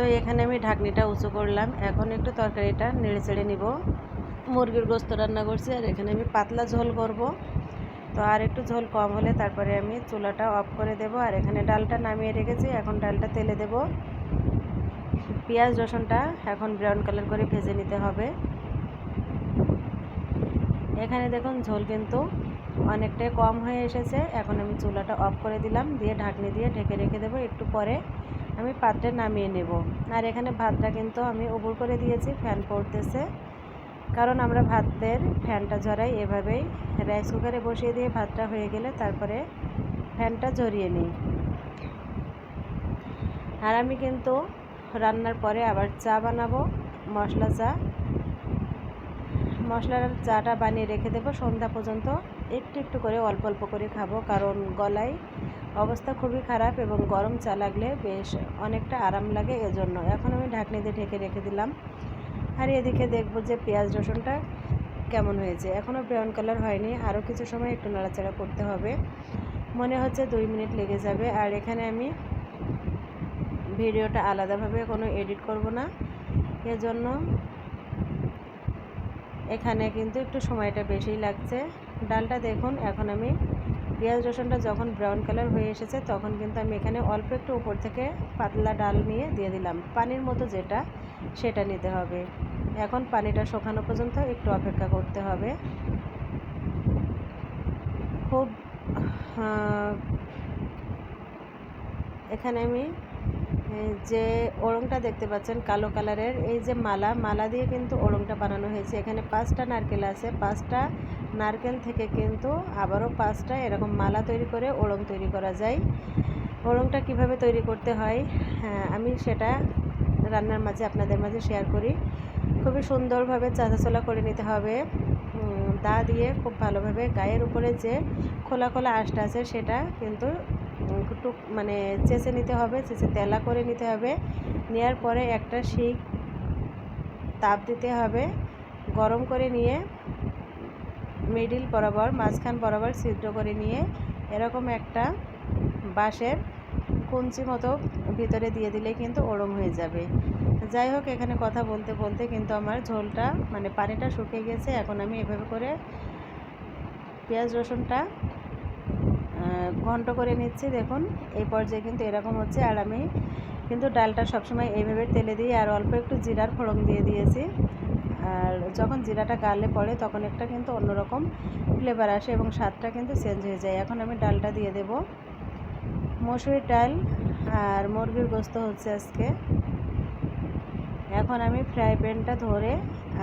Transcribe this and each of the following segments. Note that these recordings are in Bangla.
তো এখানে আমি ঢাকনিটা উঁচু করলাম। এখন একটু তরকারিটা নেড়ে চেড়ে নিব। মুরগির গোস্ত রান্না করছি আর এখানে আমি পাতলা ঝোল করব। তো আর একটু ঝোল কম হলে তারপরে আমি চুলাটা অফ করে দেব। আর এখানে ডালটা নামিয়ে রেখেছি। এখন ডালটা তেলে দেব। পেঁয়াজ রসুনটা এখন ব্রাউন কালার করে ভেজে নিতে হবে। এখানে দেখুন ঝোল কিন্তু অনেকটাই কম হয়ে এসেছে। এখন আমি চুলাটা অফ করে দিলাম। দিয়ে ঢাকনি দিয়ে ঢেকে রেখে দেবো একটু পরে। আমি পাত্রে নামিয়ে নেব। আর এখানে ভাতটা কিন্তু আমি উপর করে দিয়েছি, ফ্যান পড়তেছে। কারণ আমরা ভাতের ফ্যানটা ঝরাই, এভাবেই রাইস কুকারে বসিয়ে দিয়ে ভাতটা হয়ে গেলে তারপরে ফ্যানটা ঝরিয়ে নিই। আর আমি কিন্তু রান্নার পরে আবার চা বানাবো, মশলা চা। মশলার চাটা বানিয়ে রেখে দেবো। সন্ধ্যা পর্যন্ত একটু একটু করে অল্প অল্প করে খাব, কারণ গলায় অবস্থা খুবই খারাপ এবং গরম চা লাগলে বেশ অনেকটা আরাম লাগে এজন্য। এখন আমি ঢাকনি দিয়ে ঢেকে রেখে দিলাম। আর এদিকে দেখব যে পেঁয়াজ রসুনটা কেমন হয়েছে। এখনও ব্রাউন কালার হয়নি আরও কিছু সময় একটু নাড়াচাড়া করতে হবে। মনে হচ্ছে দুই মিনিট লেগে যাবে। আর এখানে আমি ভিডিওটা আলাদাভাবে কোনো এডিট করব না। এজন্য এখানে কিন্তু একটু সময়টা বেশিই লাগছে। ডালটা দেখুন, এখন আমি পেঁয়াজ রসুনটা যখন ব্রাউন কালার হয়ে এসেছে, তখন কিন্তু আমি এখানে অল্প একটু উপর থেকে পাতলা ডাল নিয়ে দিয়ে দিলাম। পানির মতো যেটা, সেটা নিতে হবে। এখন পানিটা শুকানো পর্যন্ত একটু অপেক্ষা করতে হবে। খুব এখানে আমি যে ওড়ংটা দেখতে পাচ্ছেন, কালো কালারের। এই যে মালা মালা দিয়ে কিন্তু ওড়ংটা বানানো হয়েছে। এখানে পাঁচটা নারকেল আছে। পাঁচটা নারকেল থেকে কিন্তু আবারও পাঁচটা এরকম মালা তৈরি করে ওড়ং তৈরি করা যায়। ওড়ংটা কীভাবে তৈরি করতে হয় হ্যাঁ আমি সেটা রান্নার মাঝে, আপনাদের মাঝে শেয়ার করি। খুবই সুন্দরভাবে চাঁচাচলা করে নিতে হবে। দা দিয়ে খুব ভালোভাবে গায়ের উপরে যে খোলা খোলা আঁশটা আছে, সেটা কিন্তু টুক মানে চেঁচে নিতে হবে, চেঁচে তেলা করে নিতে হবে। নেওয়ার পরে একটা শিক তাপ দিতে হবে, গরম করে নিয়ে, মিডিল বরাবর, মাঝখান বরাবর ছিদ্র করে নিয়ে, এরকম একটা বাঁশের কুঞ্চি মতো ভিতরে দিয়ে দিলে কিন্তু ওরম হয়ে যাবে। যাই হোক, এখানে কথা বলতে বলতে কিন্তু আমার ঝোলটা মানে পানিটা শুকিয়ে গেছে। এখন আমি এভাবে করে পেঁয়াজ রসুনটা ঘন্ট করে নিচ্ছি, দেখুন। এই পর্যায়ে কিন্তু এরকম হচ্ছে। আর আমি কিন্তু ডালটা সবসময় এইভাবে তেলে দিই আর অল্প একটু জিরার ফোড়ন দিয়ে দিয়েছি। আর যখন জিরাটা গালে পড়ে তখন একটা কিন্তু অন্যরকম ফ্লেভার আসে এবং স্বাদটা কিন্তু চেঞ্জ হয়ে যায়। এখন আমি ডালটা দিয়ে দেব। মসুরির ডাল আর মুরগির গোস্ত হচ্ছে আজকে। এখন আমি ফ্রাই প্যানটা ধরে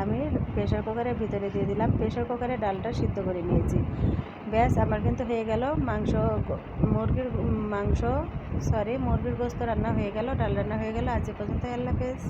আমি প্রেশার কুকারের ভিতরে দিয়ে দিলাম। প্রেশার কুকারে ডালটা সিদ্ধ করে নিয়েছি। ব্যাস, আমার কিন্তু হয়ে গেল মাংস মুরগির মাংস সরি মুরগির গোস্ত রান্না হয়ে গেল, ডাল রান্না হয়ে গেল। আজ পর্যন্ত আল্লাহ হাফেজ।